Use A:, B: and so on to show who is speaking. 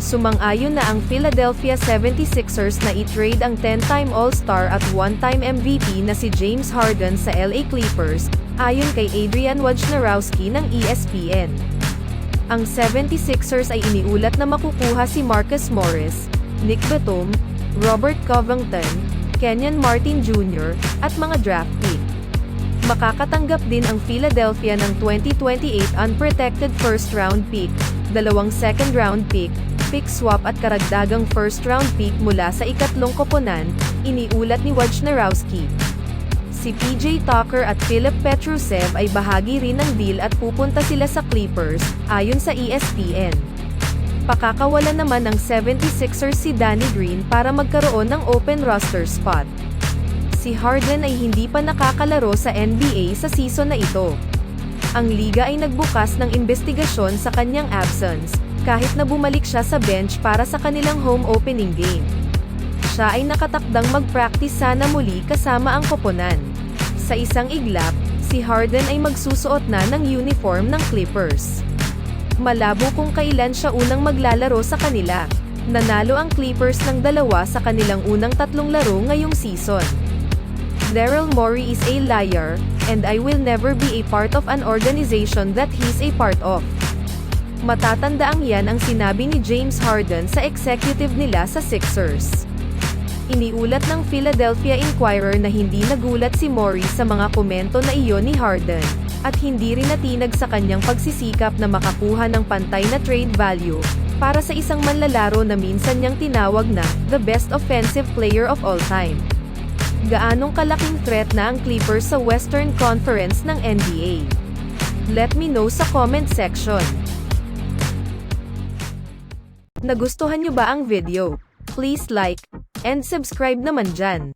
A: Sumang-ayon na ang Philadelphia 76ers na i-trade ang 10-time All-Star at 1-time MVP na si James Harden sa LA Clippers, ayon kay Adrian Wojnarowski ng ESPN. Ang 76ers ay iniulat na makukuha si Marcus Morris, Nick Batum, Robert Covington, Kenyon Martin Jr., at mga draft pick. Makakatanggap din ang Philadelphia ng 2028 unprotected first round pick, dalawang second round pick, pick swap at karagdagang first round pick mula sa ikatlong koponan, iniulat ni Wojnarowski. Si PJ Tucker at Philip Petrusev ay bahagi rin ng deal at pupunta sila sa Clippers, ayon sa ESPN. Pakakawalan naman ng 76ers si Danny Green para magkaroon ng open roster spot. Si Harden ay hindi pa nakakalaro sa NBA sa season na ito. Ang liga ay nagbukas ng investigasyon sa kanyang absence, kahit na bumalik siya sa bench para sa kanilang home opening game. Siya ay nakatakdang mag-practice sana muli kasama ang koponan. Sa isang iglap, si Harden ay magsusuot na ng uniform ng Clippers. Malabo kung kailan siya unang maglalaro sa kanila. Nanalo ang Clippers ng dalawa sa kanilang unang tatlong laro ngayong season. Daryl Morey is a liar, and I will never be a part of an organization that he's a part of. Matatandaang yan ang sinabi ni James Harden sa executive nila sa Sixers. Iniulat ng Philadelphia Inquirer na hindi nagulat si Morey sa mga komento na iyon ni Harden, at hindi rin natinag sa kanyang pagsisikap na makakuha ng pantay na trade value, para sa isang manlalaro na minsan niyang tinawag na, the best offensive player of all time. Gaanong kalaking threat na ang Clippers sa Western Conference ng NBA? Let me know sa comment section. Nagustuhan niyo ba ang video? Please like and subscribe naman dyan.